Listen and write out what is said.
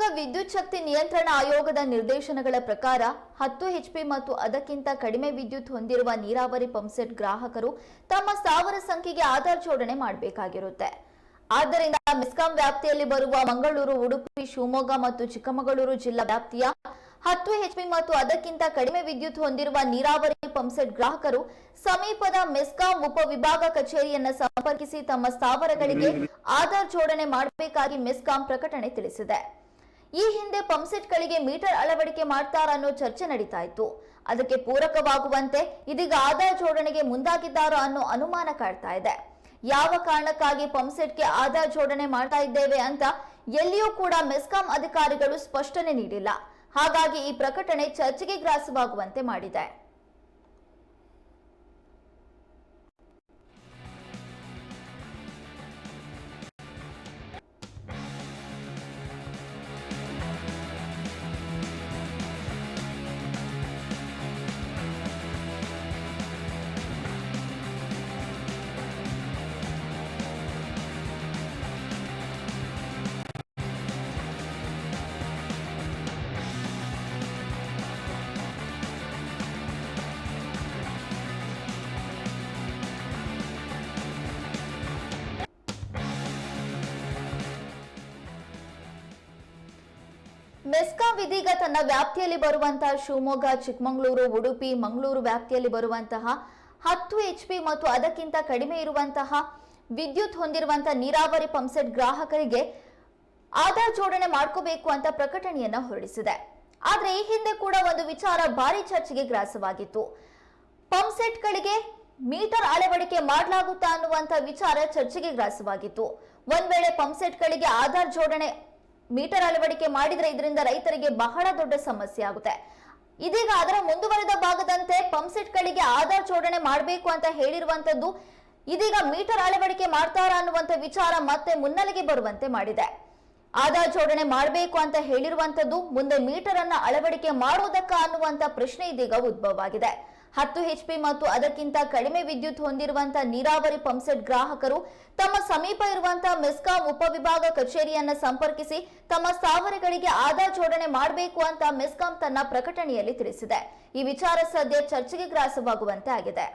ಕರ್ನಾಟಕ ವಿದ್ಯುತ್ ಶಕ್ತಿ ನಿಯಂತ್ರಣ ಆಯೋಗದ ನಿರ್ದೇಶನಗಳ ಪ್ರಕಾರ ಹತ್ತು ಎಚ್ಪಿ ಮತ್ತು ಅದಕ್ಕಿಂತ ಕಡಿಮೆ ವಿದ್ಯುತ್ ಹೊಂದಿರುವ ನೀರಾವರಿ ಪಂಪ್ಸೆಟ್ ಗ್ರಾಹಕರು ತಮ್ಮ ಸ್ಥಾವರ ಸಂಖ್ಯೆಗೆ ಆಧಾರ್ ಜೋಡಣೆ ಮಾಡಬೇಕಾಗಿರುತ್ತೆ. ಆದ್ದರಿಂದ ಮೆಸ್ಕಾಂ ವ್ಯಾಪ್ತಿಯಲ್ಲಿ ಬರುವ ಮಂಗಳೂರು, ಉಡುಪಿ, ಶಿವಮೊಗ್ಗ ಮತ್ತು ಚಿಕ್ಕಮಗಳೂರು ಜಿಲ್ಲಾ ವ್ಯಾಪ್ತಿಯ ಹತ್ತು ಎಚ್ಪಿ ಮತ್ತು ಅದಕ್ಕಿಂತ ಕಡಿಮೆ ವಿದ್ಯುತ್ ಹೊಂದಿರುವ ನೀರಾವರಿ ಪಂಪ್ಸೆಟ್ ಗ್ರಾಹಕರು ಸಮೀಪದ ಮೆಸ್ಕಾಂ ಉಪವಿಭಾಗ ಕಚೇರಿಯನ್ನು ಸಂಪರ್ಕಿಸಿ ತಮ್ಮ ಸ್ಥಾವರಗಳಿಗೆ ಆಧಾರ್ ಜೋಡಣೆ ಮಾಡಬೇಕಾಗಿ ಮೆಸ್ಕಾಂ ಪ್ರಕಟಣೆ ತಿಳಿಸಿದೆ. ಈ ಹಿಂದೆ ಪಂಪ್ಸೆಟ್ಗಳಿಗೆ ಮೀಟರ್ ಅಳವಡಿಕೆ ಮಾಡ್ತಾರ ಅನ್ನೋ ಚರ್ಚೆ ನಡೀತಾ ಇತ್ತು ಅದಕ್ಕೆ ಪೂರಕವಾಗುವಂತೆ ಇದೀಗ ಆಧಾರ್ ಜೋಡಣೆಗೆ ಮುಂದಾಗಿದ್ದಾರೋ ಅನ್ನೋ ಅನುಮಾನ ಕಾಡ್ತಾ ಇದೆ. ಯಾವ ಕಾರಣಕ್ಕಾಗಿ ಪಂಪ್ಸೆಟ್ಗೆ ಆಧಾರ್ ಜೋಡಣೆ ಮಾಡ್ತಾ ಇದ್ದೇವೆ ಅಂತ ಎಲ್ಲಿಯೂ ಕೂಡ ಮೆಸ್ಕಾಂ ಅಧಿಕಾರಿಗಳು ಸ್ಪಷ್ಟನೆ ನೀಡಿಲ್ಲ. ಹಾಗಾಗಿ ಈ ಪ್ರಕಟಣೆ ಚರ್ಚೆಗೆ ಗ್ರಾಸವಾಗುವಂತೆ ಮಾಡಿದೆ. ಮೆಸ್ಕಾಂ ಇದೀಗ ತನ್ನ ವ್ಯಾಪ್ತಿಯಲ್ಲಿ ಬರುವಂತಹ ಶಿವಮೊಗ್ಗ, ಚಿಕ್ಕಮಗಳೂರು, ಉಡುಪಿ, ಮಂಗಳೂರು ವ್ಯಾಪ್ತಿಯಲ್ಲಿ ಬರುವಂತಹ ಹತ್ತು ಎಚ್ ಪಿ ಮತ್ತು ಅದಕ್ಕಿಂತ ಕಡಿಮೆ ಇರುವಂತಹ ವಿದ್ಯುತ್ ಹೊಂದಿರುವಂತಹ ನೀರಾವರಿ ಪಂಪ್ಸೆಟ್ ಗ್ರಾಹಕರಿಗೆ ಆಧಾರ್ ಜೋಡಣೆ ಮಾಡ್ಕೋಬೇಕು ಅಂತ ಪ್ರಕಟಣೆಯನ್ನ ಹೊರಡಿಸಿದೆ. ಆದ್ರೆ ಈ ಹಿಂದೆ ಕೂಡ ಒಂದು ವಿಚಾರ ಭಾರಿ ಚರ್ಚೆಗೆ ಗ್ರಾಸವಾಗಿತ್ತು. ಪಂಪ್ಸೆಟ್ಗಳಿಗೆ ಮೀಟರ್ ಅಳವಡಿಕೆ ಮಾಡಲಾಗುತ್ತಾ ಅನ್ನುವಂತ ವಿಚಾರ ಚರ್ಚೆಗೆ ಗ್ರಾಸವಾಗಿತ್ತು. ಒಂದ್ ವೇಳೆ ಪಂಪ್ಸೆಟ್ಗಳಿಗೆ ಆಧಾರ್ ಜೋಡಣೆ ಮೀಟರ್ ಅಳವಡಿಕೆ ಮಾಡಿದ್ರೆ ಇದರಿಂದ ರೈತರಿಗೆ ಬಹಳ ದೊಡ್ಡ ಸಮಸ್ಯೆ ಆಗುತ್ತೆ. ಇದೀಗ ಅದರ ಮುಂದುವರೆದ ಭಾಗದಂತೆ ಪಂಪ್ಸೆಟ್ಗಳಿಗೆ ಆಧಾರ್ ಜೋಡಣೆ ಮಾಡಬೇಕು ಅಂತ ಹೇಳಿರುವಂತದ್ದು ಇದೀಗ ಮೀಟರ್ ಅಳವಡಿಕೆ ಮಾಡ್ತಾರಾ ಅನ್ನುವಂತ ವಿಚಾರ ಮತ್ತೆ ಮುನ್ನೆಲೆಗೆ ಬರುವಂತೆ ಮಾಡಿದೆ. ಆಧಾರ್ ಜೋಡಣೆ ಮಾಡಬೇಕು ಅಂತ ಹೇಳಿರುವಂತದ್ದು ಮುಂದೆ ಮೀಟರ್ ಅನ್ನ ಅಳವಡಿಕೆ ಮಾಡುವುದಕ್ಕ ಅನ್ನುವಂತ ಪ್ರಶ್ನೆ ಇದೀಗ ಉದ್ಭವವಾಗಿದೆ. ಹತ್ತು ಎಚ್ಪಿ ಮತ್ತು ಅದಕ್ಕಿಂತ ಕಡಿಮೆ ವಿದ್ಯುತ್ ಹೊಂದಿರುವಂತಹ ನೀರಾವರಿ ಪಂಪ್ಸೆಟ್ ಗ್ರಾಹಕರು ತಮ್ಮ ಸಮೀಪ ಇರುವಂತಹ ಮೆಸ್ಕಾಂ ಉಪವಿಭಾಗ ಕಚೇರಿಯನ್ನ ಸಂಪರ್ಕಿಸಿ ತಮ್ಮ ಸ್ಥಾವರಗಳಿಗೆ ಆಧಾರ್ ಜೋಡಣೆ ಮಾಡಬೇಕು ಅಂತ ಮೆಸ್ಕಾಂ ತನ್ನ ಪ್ರಕಟಣೆಯಲ್ಲಿ ತಿಳಿಸಿದೆ. ಈ ವಿಚಾರ ಸದ್ಯ ಚರ್ಚೆಗೆ ಗ್ರಾಸವಾಗುವಂತೆ ಆಗಿದೆ.